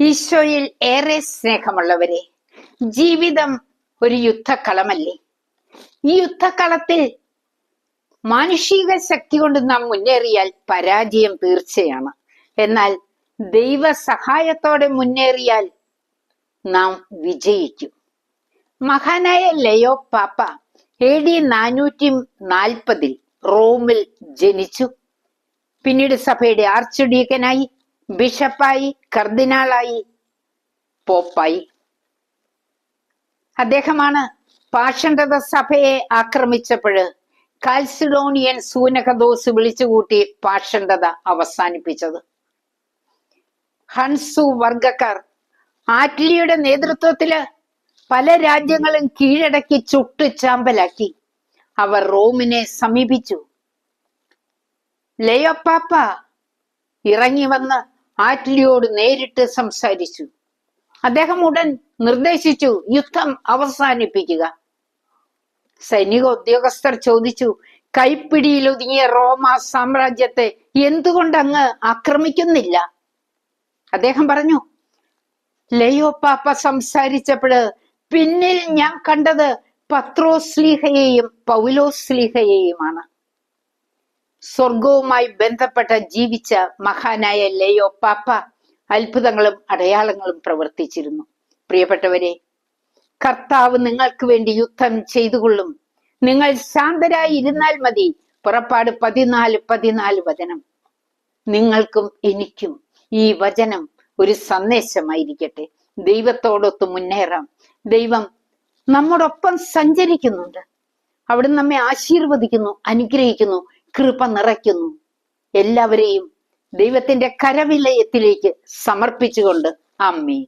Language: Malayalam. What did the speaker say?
ഈശോയിൽ ഏറെ സ്നേഹമുള്ളവരെ ജീവിതം ഒരു യുദ്ധക്കളമല്ലേ? ഈ യുദ്ധക്കളത്തിൽ മാനുഷിക ശക്തി കൊണ്ട് നാം മുന്നേറിയാൽ പരാജയം തീർച്ചയാണ്. എന്നാൽ ദൈവ സഹായത്തോടെ മുന്നേറിയാൽ നാം വിജയിക്കും. മഹാനായ ലയോ പാപ്പ എ ഡി നാനൂറ്റി നാൽപ്പതിൽ റോമിൽ ജനിച്ചു. പിന്നീട് സഭയുടെ ആർച്ച് ബിഷപ്പായി കർദിനാളായി പോപ്പായി. അദ്ദേഹമാണ് പാഷണ്ഡത സഭയെ ആക്രമിച്ചപ്പോഴ് കാൽസിഡോണിയൻ സൂനകദോസ് വിളിച്ചുകൂട്ടി പാഷണ്ഡത അവസാനിപ്പിച്ചത്. ഹൺസു വർഗക്കാർ ആറ്റ്ലിയുടെ നേതൃത്വത്തിൽ പല രാജ്യങ്ങളും കീഴടക്കി ചുട്ടു ചാമ്പലാക്കി. അവർ റോമിനെ സമീപിച്ചു. ലയോപ്പാപ്പ ഇറങ്ങി വന്ന് ആറ്റ്ലിയോട് നേരിട്ട് സംസാരിച്ചു. അദ്ദേഹം ഉടൻ നിർദ്ദേശിച്ചു യുദ്ധം അവസാനിപ്പിക്കുക. സൈനിക ഉദ്യോഗസ്ഥർ ചോദിച്ചു കൈപ്പിടിയിൽ ഒതുങ്ങിയ റോമ സാമ്രാജ്യത്തെ എന്തുകൊണ്ട് അങ്ങ് ആക്രമിക്കുന്നില്ല? അദ്ദേഹം പറഞ്ഞു ലയോ പാപ്പ സംസാരിച്ചപ്പോഴ് പിന്നിൽ ഞാൻ കണ്ടത് പത്രോസ്ലീഹയെയും പൗലോസ്ലീഹയെയുമാണ് സ്വർഗവുമായി ബന്ധപ്പെട്ട ജീവിച്ച മഹാനായ ലയോ പാപ്പ അത്ഭുതങ്ങളും അടയാളങ്ങളും പ്രവർത്തിച്ചിരുന്നു. പ്രിയപ്പെട്ടവരെ കർത്താവ് നിങ്ങൾക്ക് വേണ്ടി യുദ്ധം ചെയ്തുകൊള്ളും. നിങ്ങൾ ശാന്തരായി ഇരുന്നാൽ മതി. പുറപ്പാട് പതിനാല് പതിനാല് വചനം. നിങ്ങൾക്കും എനിക്കും ഈ വചനം ഒരു സന്ദേശമായിരിക്കട്ടെ. ദൈവത്തോടൊത്ത് മുന്നേറാം. ദൈവം നമ്മോടൊപ്പം സഞ്ചരിക്കുന്നുണ്ട്. അവിടുന്ന് നമ്മെ ആശീർവദിക്കുന്നു അനുഗ്രഹിക്കുന്നു. കൃപ നിറയ്ക്കുന്നു. എല്ലാവരെയും ദൈവത്തിന്റെ കരവിലയത്തിലേക്ക് സമർപ്പിച്ചുകൊണ്ട്. അമ്മേ